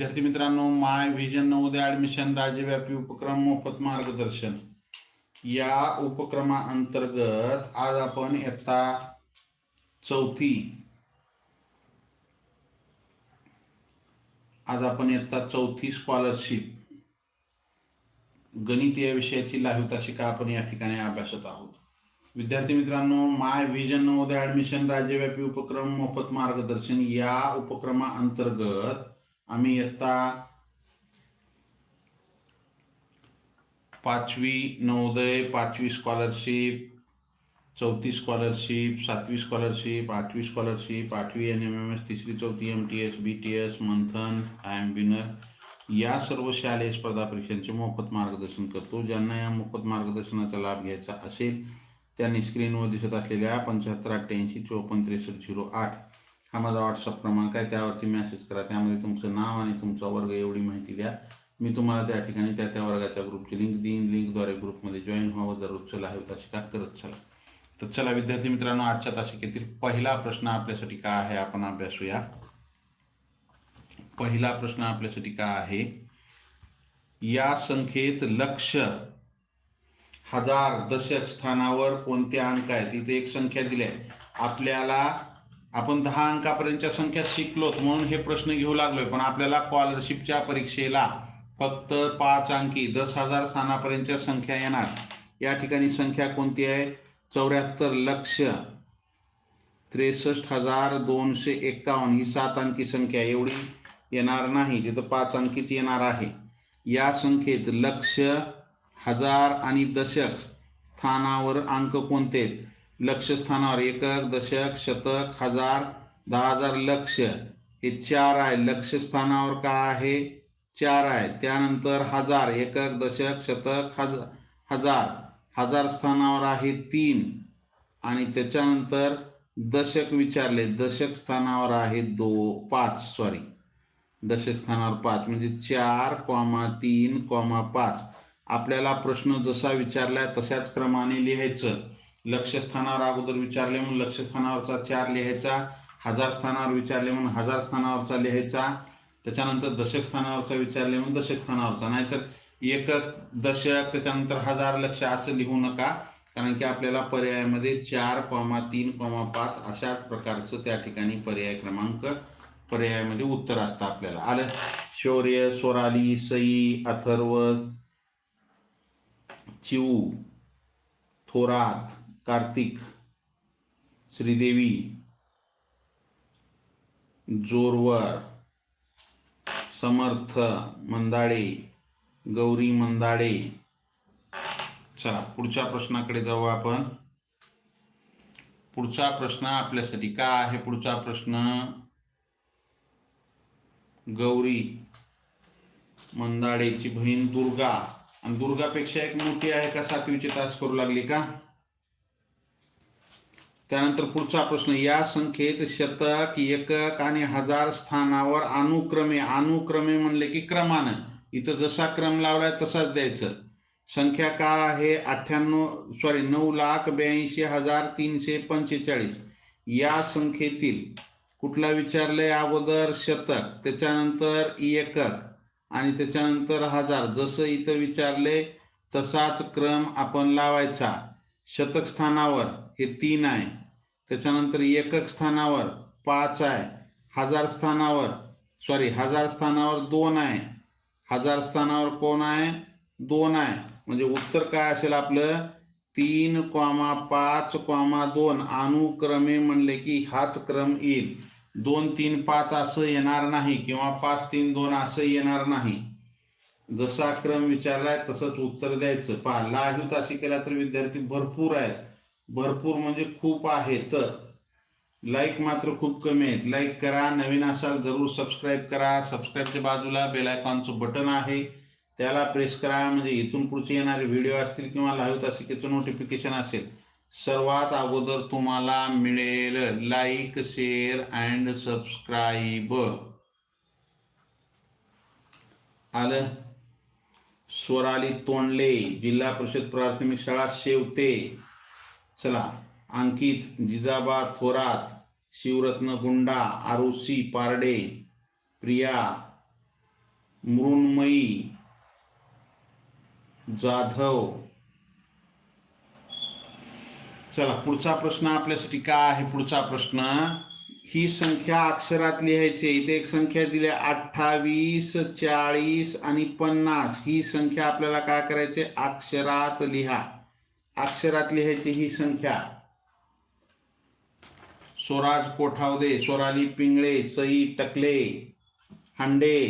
विद्यार्थी मित्रांनो माय vision Navodaya admission राज्यव्यापी उपक्रम मोफत मार्गदर्शन. या उपक्रमाअंतर्गत आज आपण इयत्ता चौथी. आज आपण इयत्ता चौथी स्कॉलरशिप गणित या विषयाची लाईव्ह तासिका आपण या ठिकाणी अभ्यासत आहोत. विद्यार्थी मित्रांनो माय व्हिजन नवोदय ॲडमिशन राज्यव्यापी उपक्रम मोफत मार्गदर्शन या उपक्रमाअंतर्गत आम्ही इयत्ता पाचवी नवोदय पाचवी स्कॉलरशिप चौथी स्कॉलरशिप सातवी स्कॉलरशिप आठवी स्कॉलरशिप आठवी एन एम एम एस तिसरी चौथी M T S B T S Manthan I M winner या सर्व शालेय स्पर्धा परीक्षांचे मोफत मार्गदर्शन करतो. ज्यांना या मोफत मार्गदर्शनाचा लाभ घ्यायचा असेल त्यांनी स्क्रीनवर दिसत असलेल्या पंच्याहत्तर अठ्ठ्याऐंशी चोपन्न त्रेसष्ट झिरो आठ हा माझा व्हॉट्सअप क्रमांक आहे त्यावरती मॅसेज करा. त्यामध्ये तुमचं नाव आणि तुमचा वर्ग एवढी माहिती द्या. मी तुम्हाला त्या ठिकाणी त्या त्या वर्गाच्या ग्रुपची लिंक देईन. लिंकद्वारे ग्रुपमध्ये जॉईन व्हावं. दररोजचं लाईव्ह तासिका करत चला. तर चला विद्यार्थी मित्रांनो आजच्या तासिकेतील पहिला प्रश्न आपल्यासाठी काय आहे आपण अभ्यासूया पहिला प्रश्न आपल्यासाठी काय आहे या संख्येत लक्ष हजार दशक स्थानावर कोणते अंक आहेत इथे एक संख्या दिली आहे. आपल्याला आपण दहा अंकापर्यंतच्या संख्या शिकलोत म्हणून हे प्रश्न घेऊ लागलोय पण आपल्याला स्कॉलरशिपच्या परीक्षेला फक्त पाच अंकी दस हजार स्थानापर्यंतच्या संख्या येणार. या ठिकाणी संख्या कोणती आहे? चौऱ्याहत्तर लक्ष त्रेसष्ट हजार दोनशे एक्कावन्न ही सात अंकी संख्या एवढी येणार नाही तिथं पाच अंकीच येणार आहे. या संख्येत लक्ष हजार आणि दशक स्थानावर अंक कोणते लक्षस्थानावर एकक दशक शतक हजार दहा हजार लक्ष. हे चार आहे. लक्षस्थानावर का काय आहे? चार आहे. त्यानंतर हजार एकक दशक शतक हज हजार. हजार स्थानावर आहे तीन. आणि त्याच्यानंतर दशक विचारले. दशक स्थानावर आहे दो पाच सॉरी दशक स्थानावर पाच. म्हणजे चार कॉमा तीन कॉमा पाच. आपल्याला प्रश्न जसा विचारलाय तशाच क्रमाने लिहायचं. लक्षस्थानावर अगोदर विचारले म्हणून लक्षस्थानावरचा चार लिहायचा हजार स्थानावर विचारले म्हणून हजार स्थानावरचा लिहायचा त्याच्यानंतर दशक स्थानावरचा विचारले म्हणून दशक स्थानावरचा. नाहीतर एकक दशक त्याच्यानंतर हजार लक्ष असं लिहू नका कारण की आपल्याला पर्यायामध्ये चार कॉमा तीन कॉमा पाच अशाच प्रकारचं त्या ठिकाणी पर्याय क्रमांक पर्यायामध्ये उत्तर असतं आपल्याला. आलं? शौर्य स्वराली सई अथर्व चिऊ थोरात कार्तिक श्रीदेवी जोरवर समर्थ मंदाडे गौरी मंदाडे चला पुढच्या प्रश्नाकडे जाऊ आपण. पुढचा प्रश्न आपल्यासाठी का आहे? पुढचा प्रश्न गौरी मंदाडेची बहीण दुर्गा. आणि दुर्गापेक्षा एक मोठी आहे का? सातवीचे तास करू लागली का? त्यानंतर पुढचा प्रश्न या संख्येत शतक एकक आणि हजार स्थानावर अनुक्रमे अनुक्रमे म्हणले की क्रमानं. इथं जसा क्रम लावलाय तसाच द्यायचं. संख्या काय आहे? अठ्ठ्याण्णव सॉरी नऊ लाख ब्याऐंशी हजार तीनशे पंचेचाळीस. या संख्येतील कुठला विचारलंय अगोदर? शतक. त्याच्यानंतर एकक आणि त्याच्यानंतर हजार. जसं इथं विचारले तसाच क्रम आपण लावायचा. शतक स्थानावर हे तीन आहे. त्याच्यानंतर एकक स्थानावर पाच आहे. हजार स्थानावर सॉरी हजार स्थानावर दोन आहे. हजार स्थानावर कोण आहे? दोन आहे. म्हणजे उत्तर काय असेल आपलं? तीन क्वामा पाच क्वामा दोन अनुक्रमे म्हणले की हाच क्रम येईल. दोन तीन पाच असं येणार नाही किंवा पाच तीन दोन असं येणार नाही. जसा क्रम विचारलाय तसंच उत्तर द्यायचं. पहा लाईव्ह अशी केला तर विद्यार्थी भरपूर आहेत. भरपूर म्हणजे खूप आहेत. लाईक मात्र खूप कमी आहेत. लाईक करा नवीन असाल जरूर सबस्क्राईब करा. सबस्क्राईबच्या बाजूला बेल आयकॉनचं बटन आहे. त्याला प्रेस करा म्हणजे इथून पुढचे येणारे व्हिडिओ असतील किंवा लाईव्ह तासिकेचं नोटिफिकेशन असेल सर्वात अगोदर तुम्हाला मिळेल लाईक शेअर अँड सबस्क्राईब आलं? स्वराली तोंडले जिल्हा परिषद प्राथमिक शाळा शेवते. चला अंकित जिजाबा थोरात शिवरत्न गुंडा आरुषी पारडे प्रिया मृण्मयी जाधव. चला पुढचा प्रश्न आपल्यासाठी काय आहे? पुढचा प्रश्न ही संख्या अक्षरात लिहायची इथे एक संख्या दिली अठ्ठावीस चाळीस आणि पन्नास. ही संख्या आपल्याला काय करायची? अक्षरात लिहा. अक्षरात लिहायची ही संख्या. स्वराज कोठावदे स्वराली पिंगळे सई टकले हांडे.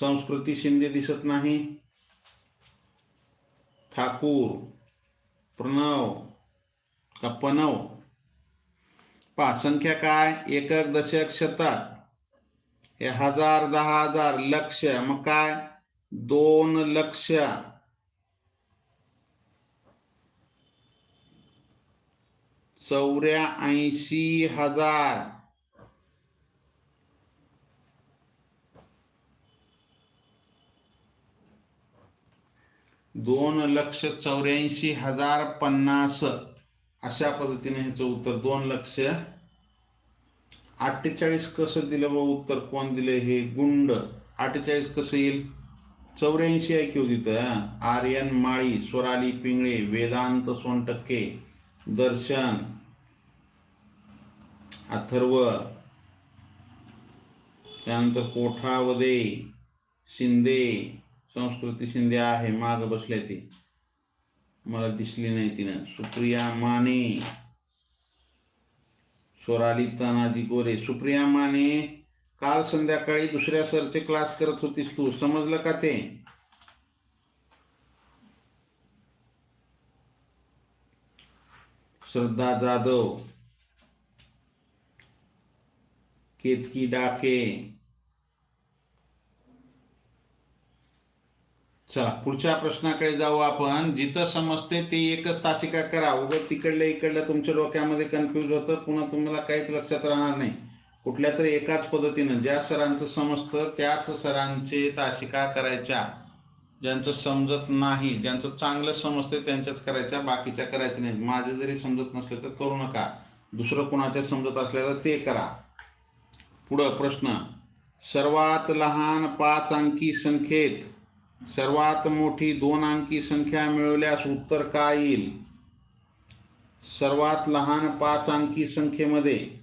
संस्कृती शिंदे दिसत नाही. ठाकूर प्रणव का पनव? पहा संख्या काय? एकक दशक शतक. हे हजार दहा हजार लक्ष. मग काय? दोन लक्ष. चौऱ्याऐंशी हजार. दोन लक्ष चौऱ्याऐंशी हजार पन्नास. अशा पद्धतीने ह्याचं उत्तर दोन लक्ष. अठ्ठेचाळीस कसं दिलं बा उत्तर कोण दिलं हे गुंड? अठ्ठेचाळीस कसं येईल? चौऱ्याऐंशी आहे हो की तिथं आर्यन माळी स्वराली पिंगळे वेदांत सोनटक्के दर्शन अथर्व त्यानंतर कोठावदे शिंदे संस्कृती शिंदे आहे माग बसल्या ती. मला दिसली नाही तिनं. सुप्रिया माने. स्वराली तानाजी गोरे सुप्रिया माने काल संध्याकाळी दुसऱ्या सरचे क्लास करत होतीस तू समजलं का ते? श्रद्धा जाधव. केतकी डाके. चला पुढच्या प्रश्नाकडे जाऊ आपण. जिथं समजते ते एकच तासिका करा. उगत तिकडलं इकडलं तुमच्या डोक्यामध्ये कन्फ्यूज होतं. पुन्हा तुम्हाला काहीच लक्षात राहणार नाही. कुठल्या तरी एकाच पद्धतीनं ज्या सरांचं समजतं त्याच सरांचे तासिका करायच्या. ज्यांचं समजत नाही ज्यांचं चांगलं समजते त्यांच्याच करायच्या. बाकीच्या करायच्या नाहीत. माझे जरी समजत नसले तर करू नका. दुसरं कुणाच्या समजत असल्या तर ते करा. पुढं प्रश्न. सर्वात लहान पाच अंकी संख्येत सर्वात मोठी दोन अंकी संख्या मिळवल्यास उत्तर काय येईल? सर्वात लहान पाच अंकी संख्येमध्ये.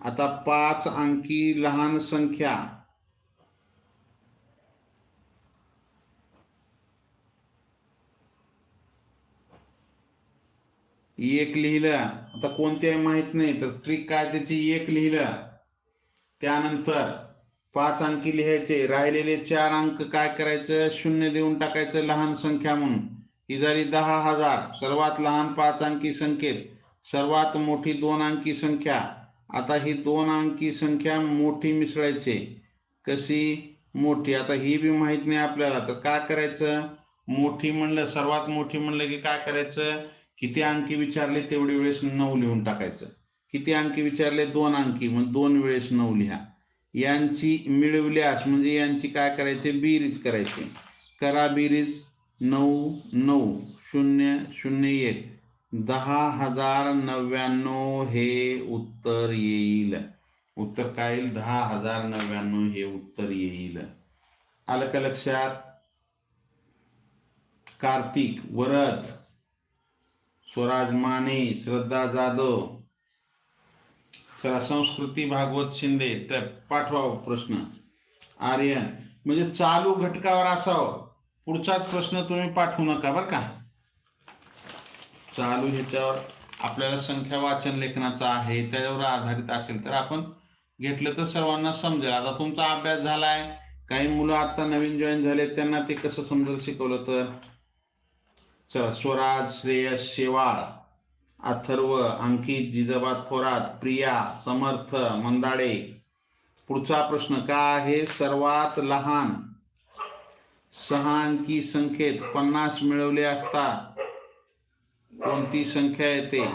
आता पाच अंकी लहान संख्या. एक लिहिलं. आता कोणत्याही माहीत नाही तर ट्रिक काय त्याची? एक लिहिलं. त्यानंतर पाच अंकी लिहायचे. राहिलेले चार अंक काय करायचं? शून्य देऊन टाकायचं लहान संख्या म्हणून. ही झाली दहा हजार. सर्वात लहान पाच अंकी संख्येत. सर्वात मोठी दोन अंकी संख्या. आता ही दोन अंकी संख्या मोठी मिसळायचे. कशी? मोठी. आता ही बी माहीत नाही आपल्याला. तर काय करायचं? मोठी म्हणलं सर्वात मोठी म्हणलं की काय करायचं? किती अंकी विचारले तेवढे वेळेस नऊ लिहून टाकायचं. किती अंकी विचारले? दोन अंकी. मग दोन वेळेस नऊ लिहा. यांची मिळवल्यास म्हणजे यांची काय करायचे? बेरीज करायची. करा बेरीज. नऊ नऊ शून्य शून्य एक. दहा हजार नव्याण्णव हे उत्तर येईल. उत्तर काय येईल? दहा हजार नव्याण्णव हे उत्तर येईल. आलं का लक्षात? कार्तिक वरद स्वराज माने श्रद्धा जाधव संस्कृती भागवत शिंदे तर पाठवा प्रश्न. आर्यन म्हणजे चालू घटकावर असावं. पुढचाच प्रश्न तुम्ही पाठवू नका बरं का. चालू ह्याच्यावर आपल्याला संख्या वाचन लेखनाचा आहे त्याच्यावर आधारित असेल तर आपण घेतलं तर सर्वांना समजेल. आता तुमचा अभ्यास झालाय काही मुलं आता नवीन जॉईन झाले त्यांना ते कसं समजेल शिकवलं तर? चला स्वराज श्रेयस शेवाळ. अथर्व अंकित जिजाबाद थोरात प्रिया समर्थ मंदाडे. पुढचा प्रश्न का आहे? सर्वात लहान. सहा अंकी संख्येत पन्नास मिळवले असता कोणती संख्या येते?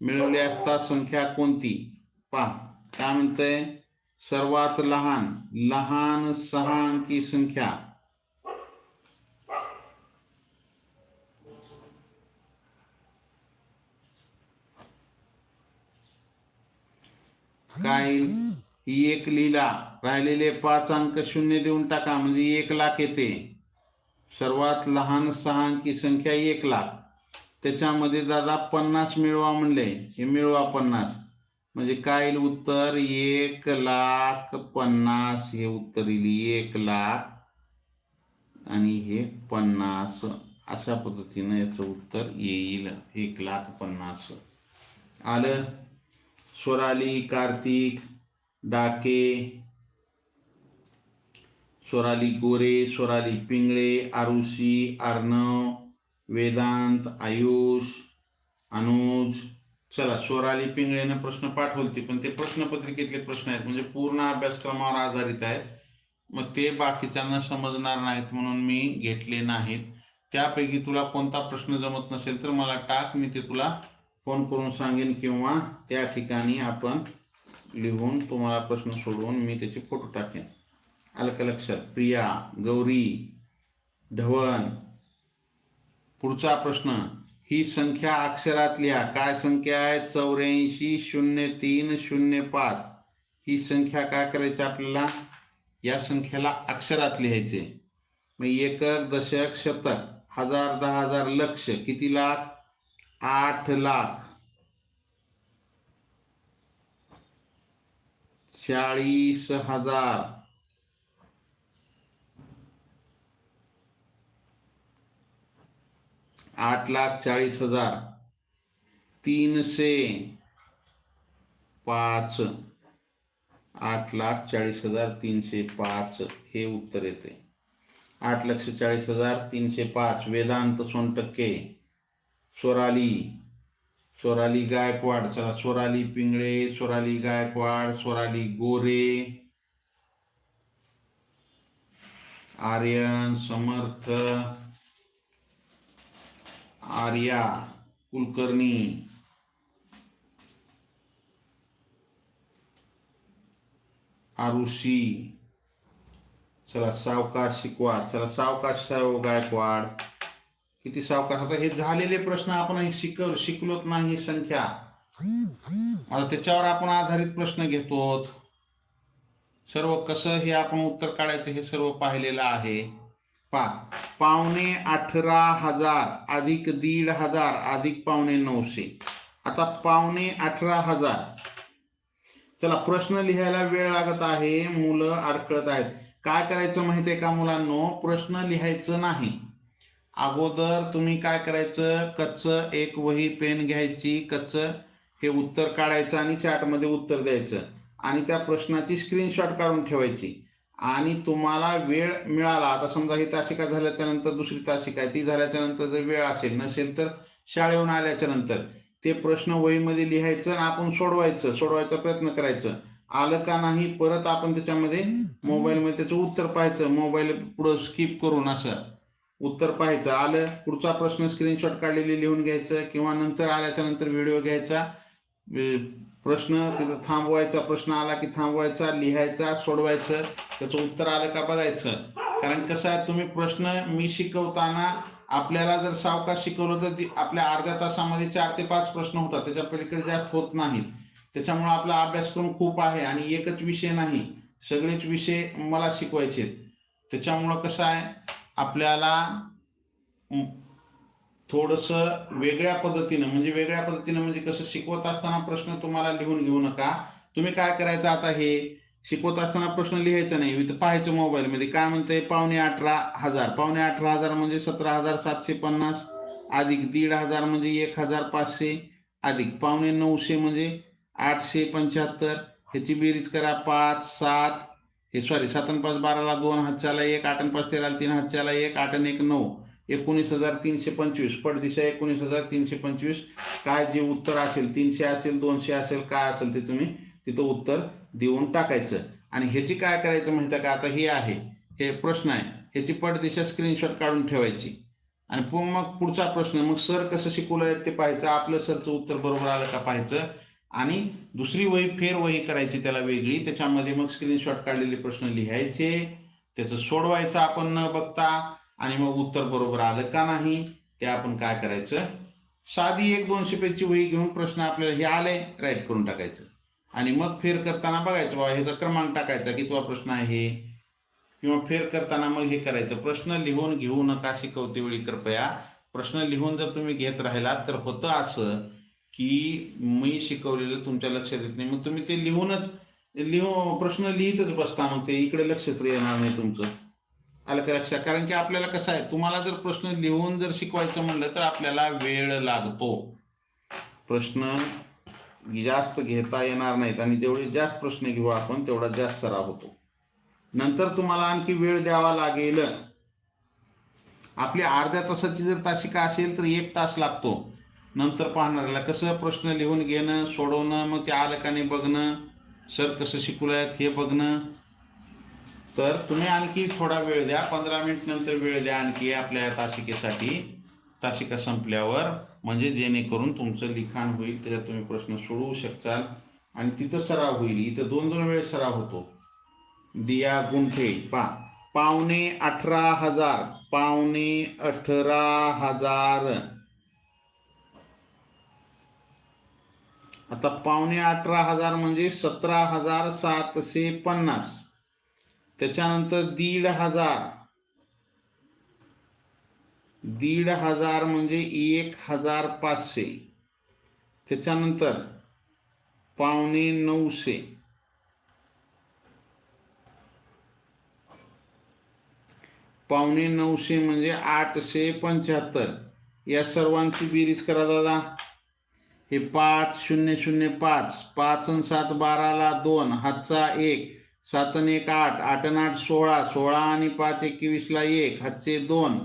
मिळवले असता संख्या कोणती? पहा काय म्हणतंय? सर्वात लहान. लहान सहा अंकी संख्या. काय? ही एक लिहिला राहिलेले पाच अंक शून्य देऊन टाका म्हणजे एक लाख येते. सर्वात लहान सहा अंकी संख्या एक लाख. त्याच्यामध्ये दादा पन्नास मिळवा म्हणले. हे मिळवा पन्नास. म्हणजे काय येईल उत्तर? एक लाख पन्नास. हे उत्तर येईल एक लाख. आणि हे पन्नास. अशा पद्धतीनं याचं उत्तर येईल. एक लाख पन्नास. आलं? स्वराली कार्तिक डाके स्वराली गोरे स्वराली पिंगळे आरुषी अर्णव वेदांत आयुष अनुज. चला स्वराली पिंगळेनं प्रश्न पाठवलते पण ते प्रश्नपत्रिकेतले प्रश्न आहेत म्हणजे पूर्ण अभ्यासक्रमावर आधारित आहेत. मग ते बाकीच्यांना समजणार नाहीत म्हणून मी घेतले नाहीत. त्यापैकी तुला कोणता प्रश्न जमत नसेल तर मला टाक मी ते तुला फोन करून सांगेन किंवा त्या ठिकाणी आपण लिहून तुम्हाला प्रश्न सोडवून मी त्याचे फोटो टाकेन. आलं का लक्षात प्रिया गौरी ढवण पुढचा प्रश्न ही संख्या अक्षरात लिहा काय संख्या आहे? चौऱ्याऐंशी शून्य तीन शून्य पाच. ही संख्या काय करायची आपल्याला? या संख्येला अक्षरात लिहायचे. मग एकक दशक शतक हजार दहा हजार लक्ष किती लाख? आठ लाख. चाळीस हजार. आठ लाख चाळीस हजार. तीनशे पाच. आठ लाख चाळीस हजार तीनशे पाच. हे उत्तर येते. आठ लक्ष चाळीस हजार तीनशे पाच. वेदांत सोनटक्के. स्वराली. स्वराली गायकवाड. चला स्वराली पिंगळे स्वराली गायकवाड स्वराली गोरे. आर्यन समर्थ आर्या कुलकर्णी. आरुषी. चला सावकाश शिकवा. चला सावकाश साव गायकवाड. किती सावकाश आता हे झालेले प्रश्न आपण हे शिक शिकलोत नाही संख्या. आता त्याच्यावर आपण आधारित प्रश्न घेतो सर्व कसं हे आपण उत्तर काढायचं हे सर्व पाहिलेलं आहे. पा पावणे अठरा हजार अधिक दीड हजार अधिक पावणे नऊशे. आता पावणे अठरा हजार. चला प्रश्न लिहायला वेळ लागत आहे. मुलं अडकळत आहेत. काय करायचं माहिती आहे का मुलांनो? प्रश्न लिहायचं नाही. अगोदर तुम्ही काय करायचं कच्चं एक वही पेन घ्यायची कच्चं हे उत्तर काढायचं आणि चार्टमध्ये उत्तर द्यायचं. आणि त्या प्रश्नाची स्क्रीनशॉट काढून ठेवायची. आणि तुम्हाला वेळ मिळाला आता समजा ही तासिका झाल्याच्यानंतर दुसरी तासिका आहे ती झाल्याच्यानंतर जर वेळ असेल नसेल तर शाळेहून आल्याच्यानंतर. ते प्रश्न वहीमध्ये लिहायचं आणि आपण सोडवायचं सोडवायचा प्रयत्न करायचं. आलं का नाही परत आपण त्याच्यामध्ये मोबाईलमध्ये त्याचं उत्तर पाहायचं मोबाईल पुढं स्किप करून असं. उत्तर पाहायचं. आलं पुढचा प्रश्न स्क्रीनशॉट काढलेले लिहून घ्यायचं किंवा नंतर आल्याच्यानंतर व्हिडिओ घ्यायचा. प्रश्न तिथं थांबवायचा प्रश्न आला की थांबवायचा लिहायचा सोडवायचं. त्याचं उत्तर आलं का बघायचं. कारण कसं आहे तुम्ही प्रश्न मी शिकवताना आपल्याला जर सावकाश शिकवलं तर आपल्या अर्ध्या तासामध्ये चार ते पाच प्रश्न होतात. त्याच्या पलीकडे जास्त होत नाहीत. त्याच्यामुळं आपला अभ्यासक्रम खूप आहे आणि एकच विषय नाही. सगळेच विषय मला शिकवायचे त्याच्यामुळं कसं आहे आपल्याला थोडंसं वेगळ्या पद्धतीनं म्हणजे वेगळ्या पद्धतीनं म्हणजे कसं शिकवत असताना प्रश्न तुम्हाला लिहून घेऊ नका. तुम्ही काय करायचं आता हे? शिकवत असताना प्रश्न लिहायचा नाही. इथं पाहायचं मोबाईलमध्ये. काय म्हणतंय पावणे अठरा हजार. पावणे अठरा हजार म्हणजे सतरा हजार सातशे पन्नास. अधिक दीड हजार म्हणजे एक हजार पाचशे. अधिक पावणे नऊशे म्हणजे आठशे पंच्याहत्तर. ह्याची बेरीज करा. पाच सात हे सॉरी सात आणि पाच बाराला दोन हातच्याला एक आठ आणि पाच तेराला तीन हातच्याला एक आठ आणि एक नऊ. एकोणीस हजार तीनशे पंचवीस. पडदिशा एकोणीस हजार तीनशे पंचवीस. काय जे उत्तर असेल तीनशे असेल दोनशे असेल काय असेल ते तुम्ही तिथं उत्तर देऊन टाकायचं. आणि ह्याची काय करायचं माहिती का? आता हे आहे. हे प्रश्न आहे. ह्याची पडदिशा स्क्रीनशॉट काढून ठेवायची. आणि मग पुढचा प्रश्न मग सर कसं शिकवलं ते पाहायचं. आपलं सरचं उत्तर बरोबर आलं का पाहायचं? आणि दुसरी वही फेर वही करायची त्याला वेगळी. त्याच्यामध्ये मग स्क्रीनशॉट काढलेले प्रश्न लिहायचे. त्याचं सोडवायचं आपण न बघता आणि मग उत्तर बरोबर आलं का नाही ते आपण काय करायचं? साधी एक दोनशे पेजची वही घेऊन प्रश्न आपल्याला हे आले राईट करून टाकायचं. आणि मग फेर करताना बघायचं बाबा ह्याचा क्रमांक टाकायचा कितवा प्रश्न आहे? किंवा फेर करताना मग हे करायचं प्रश्न लिहून घेऊ नका शिकवते वेळी कृपया. प्रश्न लिहून जर तुम्ही घेत राहिलात तर होतं असं की मी शिकवलेलं तुमच्या लक्षात येत नाही. मग तुम्ही ते लिहूनच लिहून प्रश्न लिहितच बसता मग ते. इकडे लक्षच येणार नाही तुमचं. आलं का लक्षात? कारण की आपल्याला कसं आहे तुम्हाला जर प्रश्न लिहून जर शिकवायचं म्हणलं तर आपल्याला वेळ लागतो. प्रश्न जास्त घेता येणार नाहीत आणि जेवढे जास्त प्रश्न घेऊ आपण तेवढा जास्त सराव होतो. नंतर तुम्हाला आणखी वेळ द्यावा लागेल. आपली अर्ध्या तासाची जर तासिका असेल तर एक तास लागतो. नंतर पाहणाऱ्याला कसं प्रश्न लिहून घेणं सोडवणं मग ते आलं का नाही बघणं सर कसं शिकवलं हे बघणं. तर तुम्ही आणखी थोडा वेळ द्या पंधरा मिनिट नंतर वेळ द्या आणखी आपल्या या तासिकेसाठी. तासिका संपल्यावर म्हणजे जेणेकरून तुमचं लिखाण होईल त्याच्यात तुम्ही प्रश्न सोडवू शकताल. आणि तिथं सराव होईल इथं दोन दोन वेळेस सराव होतो. दिया गुंठे पा पावणे अठरा हजार पावणे अठरा हजार. आता पावणे अठरा हजार म्हणजे सतरा हजार सातशे पन्नास. त्याच्यानंतर दीड हजार. दीड हजार म्हणजे एक हजार पाचशे. त्याच्यानंतर पावणे नऊशे. पावणे नऊशे म्हणजे आठशे पंच्याहत्तर. या सर्वांची बेरीज करा दादा. हे पाच शून्य शून्य पाच पाच आणि सात बाराला दोन हातचा एक सात आणि एक आठ आठ आणि आठ सोळा सोळा आणि पाच एकवीसला एक हातचे दोन.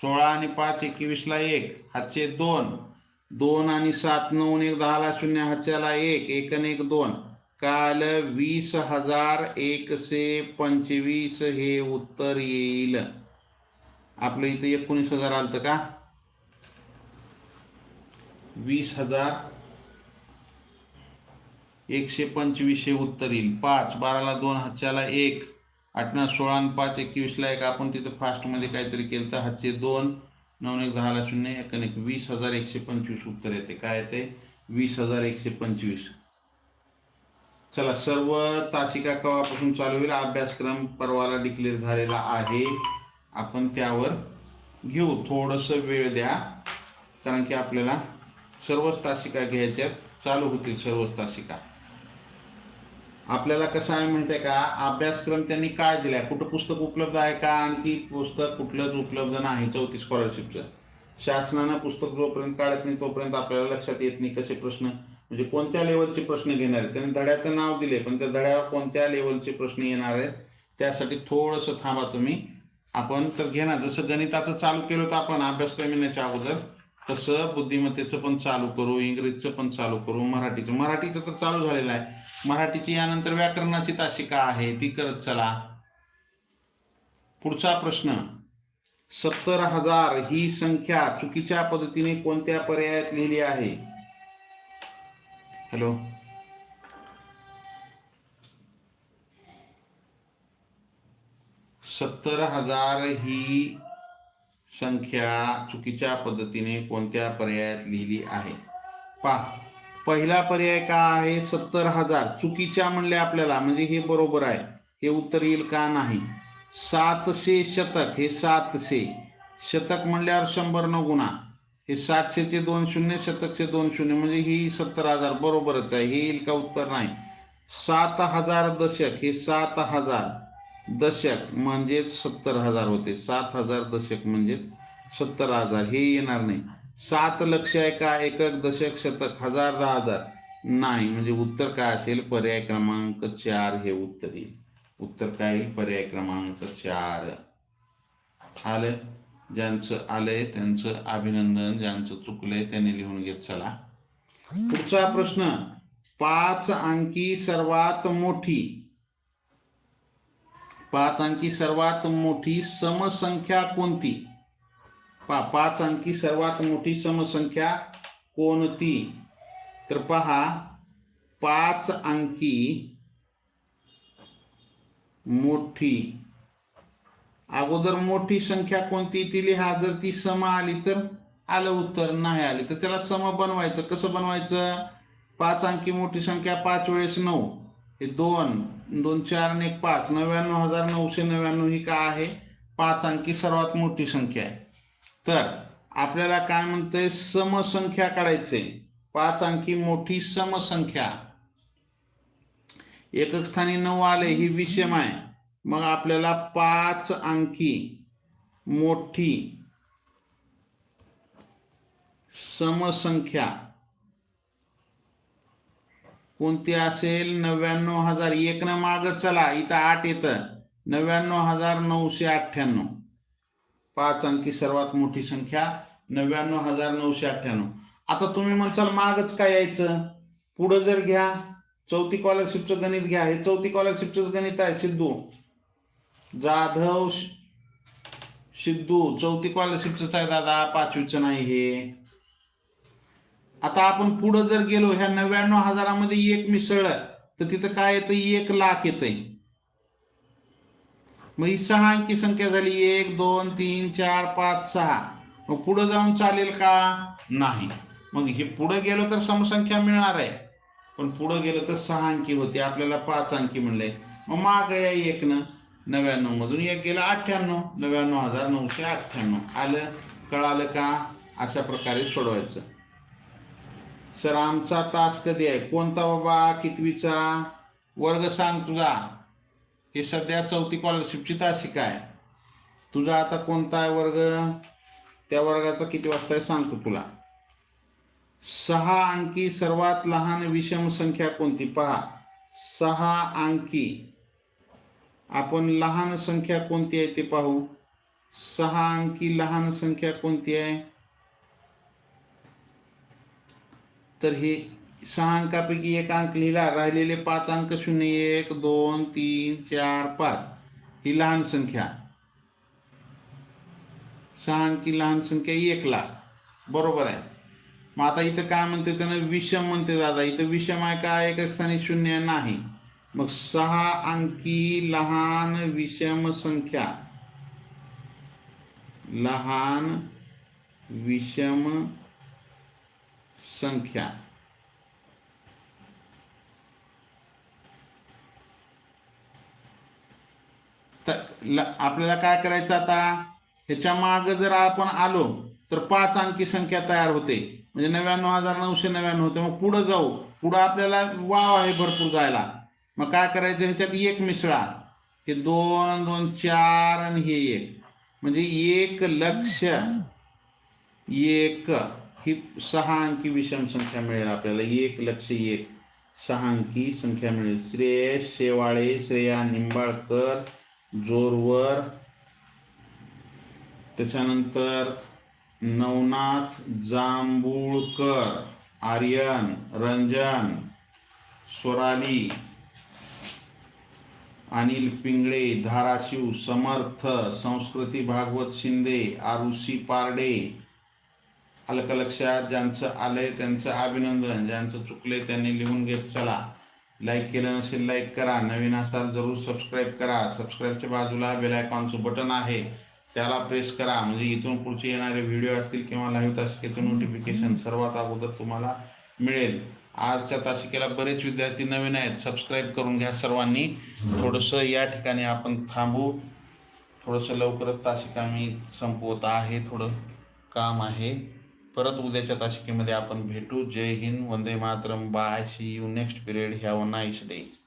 सोळा आणि पाच एकवीसला एक हातचे दोन. दोन आणि सात नऊ एक दहाला शून्य हातच्याला एक एक आणि एक दोन. काल वीस हजार एकशे पंचवीस हे उत्तर येईल. आपलं इथं एकोणीस हजार आलं का? वीस हजार एकशे पंचवीस हे उत्तर येईल. पाच बाराला दोन हातच्याला एक आठना सोळा आणि पाच एकवीसला एक. आपण तिथं फास्टमध्ये काहीतरी केलं तर हातचे दोन नऊ एक दहाला शून्य एक एक. वीस हजार एकशे पंचवीस उत्तर येते. काय येते? वीस हजार एकशे पंचवीस. चला सर्व तासिका कवापासून चालू होईल. अभ्यासक्रम परवाला डिक्लेअर झालेला आहे. आपण त्यावर घेऊ. थोडंसं वेळ द्या कारण की आपल्याला सर्वच तासिका घ्यायच्यात चालू होतील सर्वच तासिका. आपल्याला कसं आहे माहिती आहे का? अभ्यासक्रम त्यांनी काय दिलाय? कुठं पुस्तक उपलब्ध आहे का? आणखी पुस्तक कुठलंच उपलब्ध नाही चौथी स्कॉलरशिपचं शासनानं पुस्तक जोपर्यंत काढत नाही तोपर्यंत आपल्याला लक्षात येत नाही कसे प्रश्न म्हणजे कोणत्या लेवलचे प्रश्न घेणार आहेत? त्यांनी धड्याचं नाव दिले पण त्या धड्यावर कोणत्या लेवलचे प्रश्न येणार आहेत त्यासाठी थोडंसं थांबा तुम्ही. आपण तर घेणार जसं गणिताचं चालू केलं होतं आपण अभ्यासक्रम येण्याच्या अगोदर तसं बुद्धिमत्तेचं पण चालू करू इंग्रजीचं पण चालू करू मराठीचं. मराठीचं तर चालू झालेलं आहे. मराठीची यानंतर व्याकरणाची तासिका आहे? ती करत चला. पुढचा प्रश्न. सत्तर हजार ही संख्या चुकीच्या पद्धतीने कोणत्या पर्यायात लिहिली आहे? हॅलो? सत्तर हजार ही संख्या चुकीच्या पद्धतीने कोणत्या पर्यायात लिहिली आहे? पा पहिला पर्याय का आहे? सत्तर हजार. चुकीच्या म्हणले आपल्याला म्हणजे हे बरोबर आहे. हे उत्तर येईल का? नाही. सातशे शतक हे सातशे. शतक म्हणल्यावर शंभर न गुणा. हे सातशेचे दोन शून्य शतकचे दोन शून्य म्हणजे ही सत्तर हजार बरोबरच आहे. हे येईल का? उत्तर नाही. सात हजार दशक हे सात हजार. दशक म्हणजेच सत्तर हजार होते. सात हजार दशक म्हणजे सत्तर हजार. हे येणार नाही. सात लक्ष आहे का? एकक दशक शतक हजार दहा हजार. नाही म्हणजे उत्तर काय असेल? पर्याय क्रमांक चार हे उत्तर येईल. उत्तर काय येईल? पर्याय क्रमांक चार. आलं? ज्यांचं आलंय त्यांचं अभिनंदन ज्यांचं चुकलंय त्यांनी लिहून घेत चला. पुढचा प्रश्न पाच अंकी सर्वात मोठी पाच अंकी सर्वात मोठी समसंख्या कोणती? पा पाच अंकी सर्वात मोठी समसंख्या कोणती? तर पहा पाच अंकी मोठी. अगोदर मोठी संख्या कोणती ती लिहा. जर ती सम आली तर आलं उत्तर नाही आली. तर त्याला सम बनवायचं. कसं बनवायचं? पाच अंकी मोठी संख्या पाच वेळेस नऊ. हे दोन. दोन चार आणि एक पाच. नव्याण्णव हजार नऊशे नव्याण्णव ही काय आहे? पाच अंकी सर्वात मोठी संख्या आहे. तर आपल्याला काय म्हणते समसंख्या काढायचे पाच अंकी मोठी समसंख्या. एकक स्थानी नऊ आले ही विषम आहे मग आपल्याला पाच अंकी मोठी समसंख्या कोणती असेल? नव्याण्णव हजार. एक न माग चला. इथं आठ येतं. नव्याण्णव हजार नऊशे अठ्ठ्याण्णव. पाच अंकी सर्वात मोठी संख्या. नव्याण्णव हजार नऊशे अठ्ठ्याण्णव. आता तुम्ही म्हणसाल मागच काय यायचं? पुढं जर घ्या. चौथी स्कॉलरशिपचं गणित घ्या. हे चौथी स्कॉलरशिपचं गणित आहे सिद्धू. जाधव सिद्धू चौथी स्कॉलरशिपचंच आहे दादा. पाचवीचं नाही हे. आता आपण पुढं जर गेलो ह्या नव्याण्णव हजारामध्ये एक मिसळलं तर तिथं काय येतं एक लाख येतंय. मग ही सहा अंकी संख्या झाली. एक दोन तीन चार पाच सहा. मग पुढं जाऊन चालेल का? नाही. मग हे पुढं गेलो तर समसंख्या मिळणार आहे. पण पुढं गेलो तर सहा अंकी होते. आपल्याला पाच अंकी म्हणले. मग माग या एक न नव्याण्णव मधून एक गेलं अठ्ठ्याण्णव. नव्याण्णव हजार नऊशे अठ्ठ्याण्णव. आलं? कळालं का? अशा प्रकारे सोडवायचं. सर आमचा तास कधी आहे? कोणता बाबा? कितवीचा? वर्ग सांग तुझा. हे सध्या चौथी स्कॉलरशिपची तासिका आहे. तुझा आता कोणता आहे वर्ग? त्या वर्गाचा किती वाजता आहे सांगतो तुला. सहा अंकी सर्वात लहान विषम संख्या कोणती? पहा. सहा अंकी. आपण लहान संख्या कोणती आहे ते पाहू. सहा अंकी लहान संख्या कोणती आहे? तर हे सहा अंकापैकी एक अंक लिहिला राहिलेले पाच अंक शून्य एक दोन तीन चार पाच. ही लहान संख्या. सहा अंकी लहान संख्या एक लाख. बरोबर आहे. मग आता इथं काय म्हणते त्यानं? विषम म्हणते दादा. इथं विषम आहे का? एक स्थानी शून्य नाही. मग सहा अंकी लहान विषम संख्या. लहान विषम संख्या तर आपल्याला काय करायचं आता? ह्याच्या माग जर आपण आलो तर पाच अंकी संख्या तयार होते. म्हणजे नव्याण्णव हजार नऊशे नव्याण्णव होते. मग पुढं जाऊ. पुढं आपल्याला वाव आहे भरपूर जायला. मग काय करायचं? ह्याच्यात एक मिसळा. हे दोन दोन चार आणि हे एक. म्हणजे एक लक्ष. एक ही सहा अंकी विषम संख्या मिळेल आपल्याला. एक लक्ष एक. सहा अंकी संख्या मिळेल. श्रेयस शेवाळे श्रेया निंबाळकर जोरवर. त्याच्यानंतर नवनाथ जांभूळकर आर्यन रंजन स्वराली अनिल पिंगळे धाराशिव समर्थ संस्कृती भागवत शिंदे आरुषी पारडे अलक लक्षात ज्यांचं आलंय त्यांचं अभिनंदन ज्यांचं चुकलंय त्यांनी लिहून घेत चला. लाईक केलं नसेल लाईक करा. नवीन असाल जरूर सबस्क्राईब करा. सबस्क्राईबच्या बाजूला बेल आयकॉनचं बटन आहे. त्याला प्रेस करा. म्हणजे इथून पुढचे येणारे व्हिडिओ असतील किंवा लाईव्ह तासिकेचं नोटिफिकेशन सर्वात अगोदर तुम्हाला मिळेल. आजच्या तासिकेला बरेच विद्यार्थी नवीन आहेत. सबस्क्राईब करून घ्या सर्वांनी. थोडंसं या ठिकाणी आपण थांबू. थोडंसं लवकरच तासिका मी संपवत आहे. थोडं काम आहे. परत उद्याच्या तासिकेमध्ये आपण भेटू. जय हिंद वंदे Mataram. Bye see you next period have a nice day